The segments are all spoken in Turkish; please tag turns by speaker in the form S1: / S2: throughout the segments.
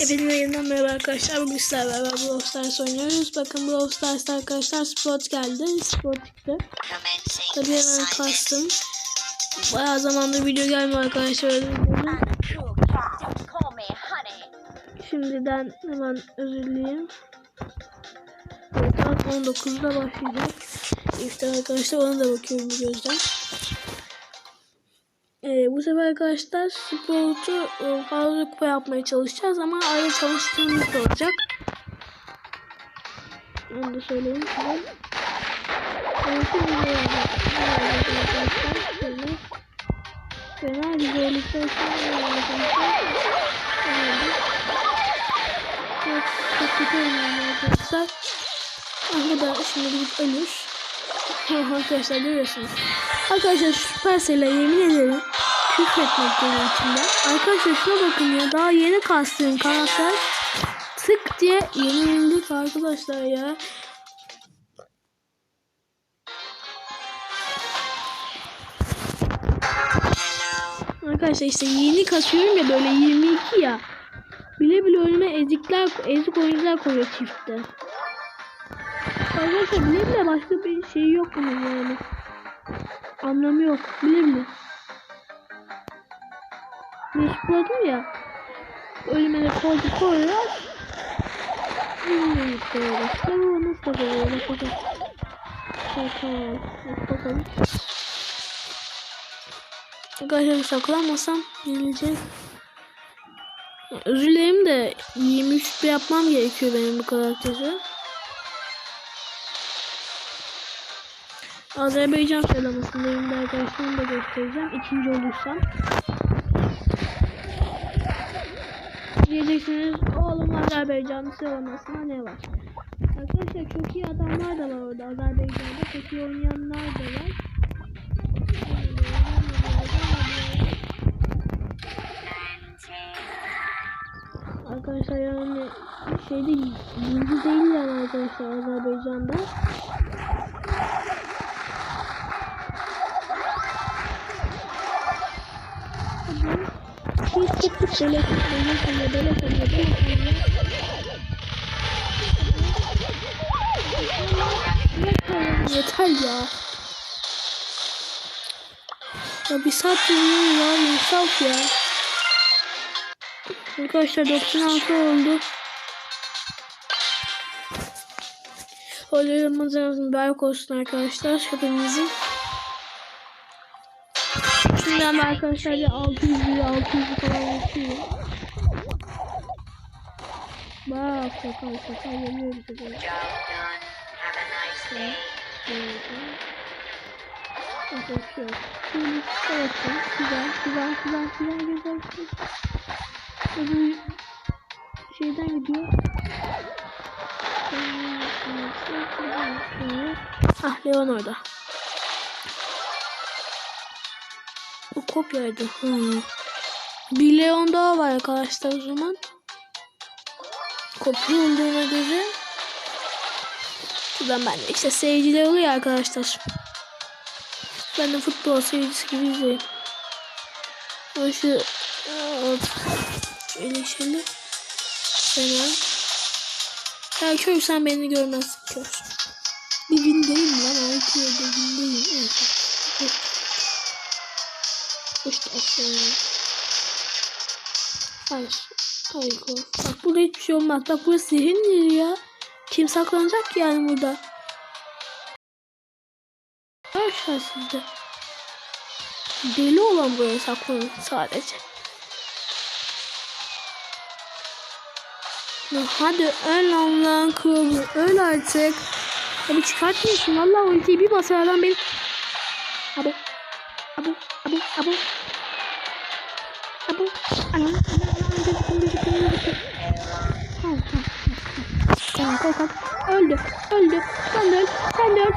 S1: Hepinize yeniden merhaba arkadaşlar. Bugün sizlerle beraber Brawl Stars oynuyoruz. Bakın Brawl Stars'ta arkadaşlar spot geldi. Spot çıktı. Tabii hemen kastım. Bayağı zamandır video gelmiyor arkadaşlar. Şimdiden hemen özür dileyim. Saat 19'da başlayacak. İftar arkadaşlar ona da bakıyorum bir gözden. Ee, bu sefer arkadaşlar sportu e, fazla kupa yapmaya çalışacağız ama ayrı çalıştığımız olacak. Onu da söyleyeyim size. Evet, şimdi. Fena arkadaşlar. Şöyle. Evet, çok kötü oynuyorum arkadaşlar. Bu da şimdi gidip ölür. arkadaşlar görüyorsunuz. Arkadaşlar Supercell'e yemin ederim küfretmek benim içimde. Arkadaşlar şuna bakın ya daha yeni kastığım karakter tık diye yenildik arkadaşlar ya. Arkadaşlar işte yeni kasıyorum ya böyle 22 ya. Bile bile önüme ezikler, ezik oyuncular koyuyor çiftte. Arkadaşlar bile bile başka bir şey yok bunun yani. Anlamı yok. Bilir mi? Meşguladım ya. Ölüme de koldu koyuyor. Bilmiyorum işte öyle. Onu nasıl takılıyor? Bakalım. Bakalım. Bakalım. Arkadaşlar saklanmasam yenileceğiz. Özür dilerim de 23 bir yapmam gerekiyor benim bu karakteri. Azerbaycan sıralamasındayım da arkadaşlar onu da göstereceğim. İkinci olursam. Diyeceksiniz oğlum Azerbaycan sıralamasında ne var? Arkadaşlar çok iyi adamlar da var orada Azerbaycan'da. Çok iyi oynayanlar da var. Arkadaşlar yani şeyde bilgi değil yani arkadaşlar Azerbaycan'da. Hiç çıktık böyle böyle böyle böyle böyle böyle Yeter ya. Ya bir saat dinliyorum ya. İnsaf ya. Arkadaşlar 96 oldu. Oylarımız lazım. Berk olsun arkadaşlar. Hepimizin. Ama arkadaşlar bir 600 lira 600 falan yapıyor. Bak sakal sakal böyle. Evet, evet. Arkadaşlar. Şimdi evet güzel güzel güzel güzel güzel güzel. Şeyden gidiyor. Ah Leon orada. O kopyaydı. Hmm. Bir Leon daha var arkadaşlar o zaman. Kopya olduğuna göre. Buradan ben de işte seyirciler oluyor arkadaşlar. Ben de futbol seyircisi gibi izleyeyim. Ama şu Şöyle şöyle. Selam. Ya kör sen beni görmezsin kör. Mi lan? Yılda gün değil. Evet. İşte aslında. Hayır. Kor. Bak burada hiçbir şey olmaz. Bak burası zihin yeri ya. Kim saklanacak ki yani burada? Arkadaşlar sizde. Deli olan buraya saklanın sadece. Ya hadi öl Allah'ın kulu. Öl artık. Abi çıkartmıyorsun. Vallahi ultiyi bir basar adam beni. Abi. Abi. Abi. Anam. Gözükün gözükün gözükün. Tamam tamam. Tamam tamam. Öldü. Öldü. Sen de öl. Sen de öl.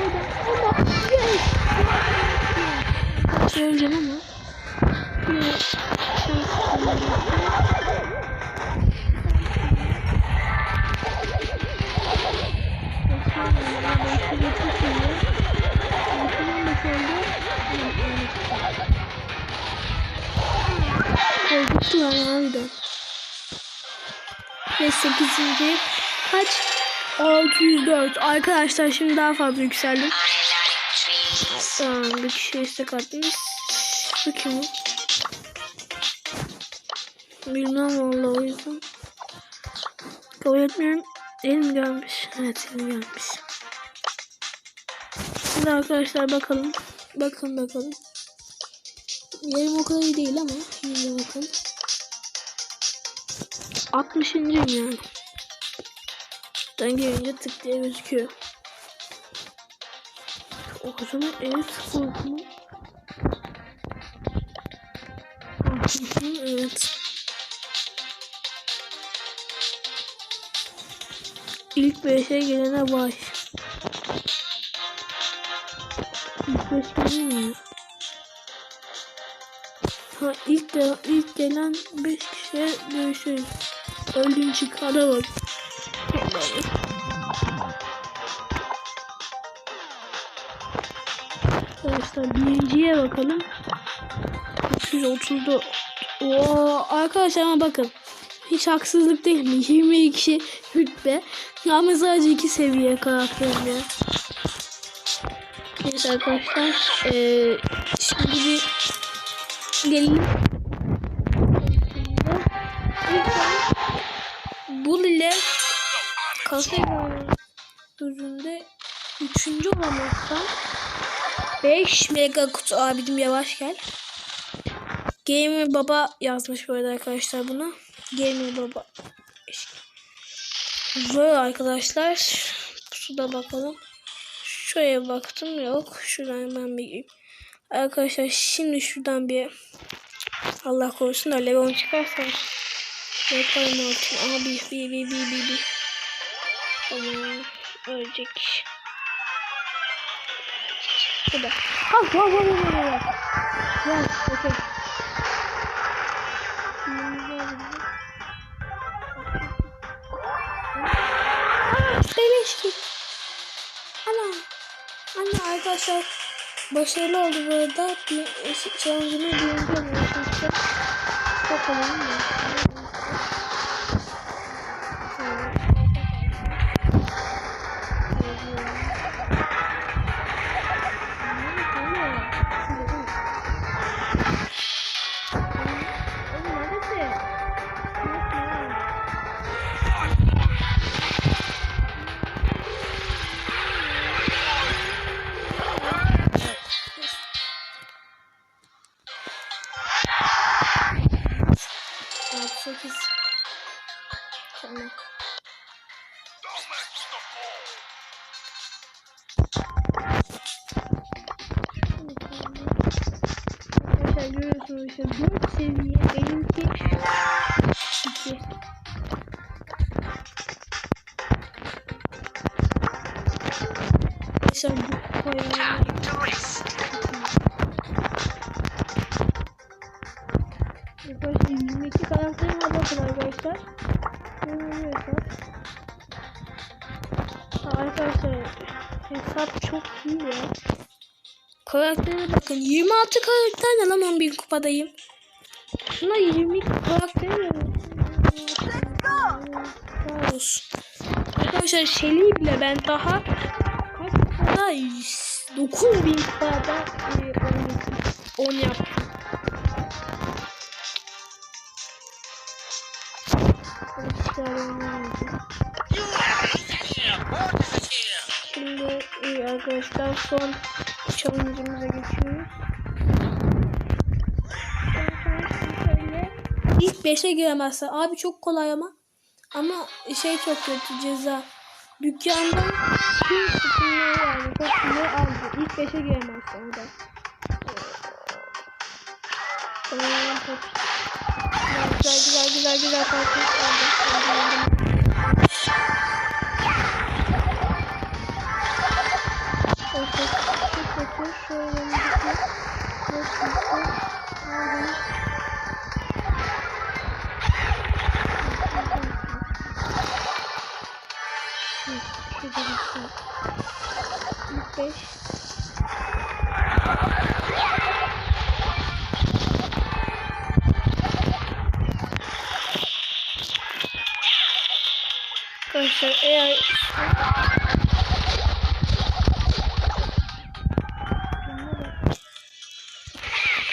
S1: Orada. Orada. Yes. Söyleyeceğim ama. Ve 8. kaç? 604. Arkadaşlar şimdi daha fazla yükseldim. Tamam bir kişi istek attınız. Bu kim? Bilmem vallahi o yüzden. Kabul etmiyorum. Elim gelmiş. Evet elim gelmiş. Şimdi arkadaşlar bakalım. Bakın bakalım. Yerim o kadar iyi değil ama de bakın. 60. yani. Ben gelince tık diye gözüküyor. O zaman evet korkma. evet. İlk 5'e gelene baş. İlk 5 geliyor mu? Ha ilk de ilk gelen 5 kişiye görüşürüz. Öldüğün çıkara bak. Allah'ım. Arkadaşlar birinciye bakalım. 334. Oo, arkadaşlar ama bakın. Hiç haksızlık değil mi? 22 kişi rütbe. Ama sadece 2 seviye karakterim ya. Evet arkadaşlar. Ee, şimdi bir gelin. Bu ile kafe gözünde üçüncü olamazsam 5 mega kutu abim yavaş gel. Gamer Baba yazmış arada arkadaşlar buna. Gamer Baba. Böyle arkadaşlar. Suda bakalım. Şuraya baktım yok. Şuradan hemen bir gireyim. Arkadaşlar şimdi şuradan bir Allah korusun da level çıkarsa yaparım altın. Aha bir bir bir bir bir. Tamam. Ölecek. Şurada. Ha ha ha ha ha. Ya okey. Beleş git. Ana. Anne arkadaşlar başarılı oldu bu arada. Bir challenge'ını birinci oluyor. Bakalım mı? Arkadaşlar görüyorsunuz işte 4 seviye benimki 2. Arkadaşlar bu bayağı Arkadaşlar 22 karakterim var bakın arkadaşlar. Arkadaşlar hesap çok iyi ya. Karaktere bakın 26 karakter ne lan 10 bin kupadayım. Şuna 22 karakter olsun. Arkadaşlar Shelly bile ben daha kaç kupada 9 bin kupada e, 10 yaptım. Şimdi iyi arkadaşlar son challenge'ımıza geçiyoruz. İlk 5'e giremezsen abi çok kolay ama ama şey çok kötü ceza. Dükkandan tüm sütunları yani toplumu aldı. İlk 5'e giremezsen o da. Top. Güzel güzel güzel güzel Arkadaşlar eğer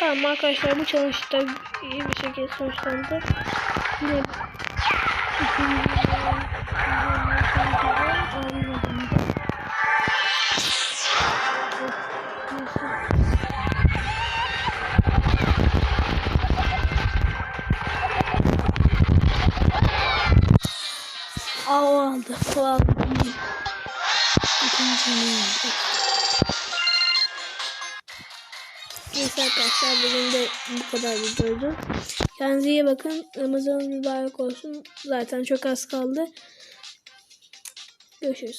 S1: Tamam arkadaşlar bu çalışta iyi bir şekilde sonuçlandı. Yine Aa o aldı. O aldı. İkinci Neyse arkadaşlar bugün de bu kadar videoydu. Kendinize iyi bakın. Ramazan mübarek olsun. Zaten çok az kaldı. Görüşürüz.